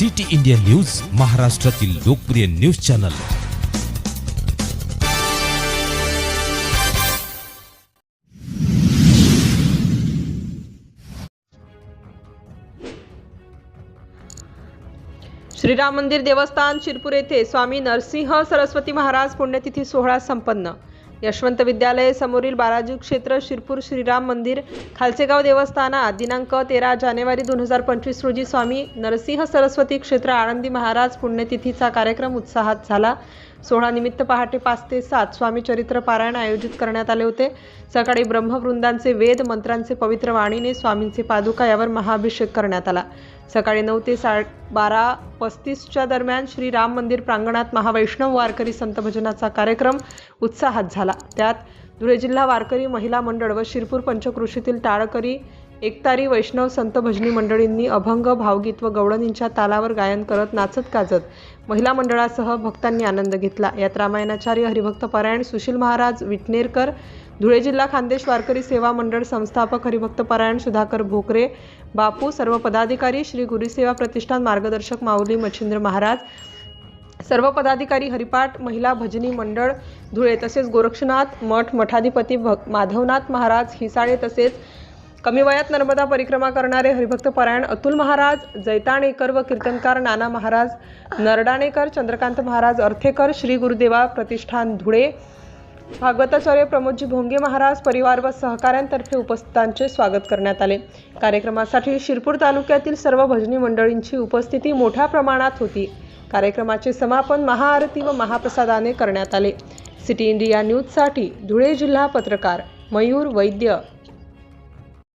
City India news महाराष्ट्रातील लोकप्रिय news channel. Shriram मंदिर देवस्थान शिरपूर येथे स्वामी नरसिंह सरस्वती महाराज पुण्यतिथी सोहळा संपन्न. यशवंत विद्यालय समोरील बालाजी क्षेत्र शिरपूर श्रीराम मंदिर खालसेगाव देवस्थानात दिनांक तेरा जानेवारी दोन हजार पंचवीस रोजी स्वामी नरसिंह सरस्वती क्षेत्र आळंदी महाराज पुण्यतिथीचा कार्यक्रम उत्साहात झाला. सोहळानिमित्त पहाटे पाच ते सात स्वामी चरित्र पारायण आयोजित करण्यात आले होते. सकाळी ब्रह्मवृंदांचे वेद मंत्रांचे पवित्र वाणीने स्वामींचे पादुका यावर महाअभिषेक करण्यात आला. सकाळी नऊ ते सा बारा पस्तीसच्या दरम्यान श्री राम मंदिर प्रांगणात महावैष्णव वारकरी संत भजनाचा कार्यक्रम उत्साहात झाला. त्यात धुळे जिल्हा वारकरी महिला मंडळ व शिरपूर पंचकृषीतील टाळकरी एकतारी वैष्णव संत भजनी मंडळींनी अभंग भावगीत व गवळणींच्या तालावर गायन करत नाचत गाजत महिला मंडळासह भक्तांनी आनंद घेतला. यात रामायणाचार्य हरिभक्त परायण सुशील महाराज विटनेरकर धुळे जिल्हा खानदेश वारकरी सेवा मंडळ संस्थापक हरिभक्त परायण सुधाकर भोकरे बापू सर्व पदाधिकारी श्री गुरुसेवा प्रतिष्ठान मार्गदर्शक माऊली मच्छिंद्र महाराज सर्व पदाधिकारी हरिपाठ महिला भजनी मंडळ धुळे तसेच गोरक्षनाथ मठ मठाधिपती भक् माधवनाथ महाराज हिसाळे तसेच कमी वयात नर्मदा परिक्रमा करणारे हरिभक्त परायण अतुल महाराज जैताणेकर व कीर्तनकार नाना महाराज नरडाणेकर चंद्रकांत महाराज अर्थेकर श्री गुरुदेवा प्रतिष्ठान धुळे भागवताचार्य प्रमोदजी भोंगे महाराज परिवार व सहकाऱ्यांतर्फे उपस्थितांचे स्वागत करण्यात आले. कार्यक्रमासाठी शिरपूर तालुक्यातील सर्व भजनी मंडळींची उपस्थिती मोठ्या प्रमाणात होती. कार्यक्रमाचे समापन महाआरती व महाप्रसादाने करण्यात आले. सिटी इंडिया न्यूजसाठी धुळे जिल्हा पत्रकार मयूर वैद्य.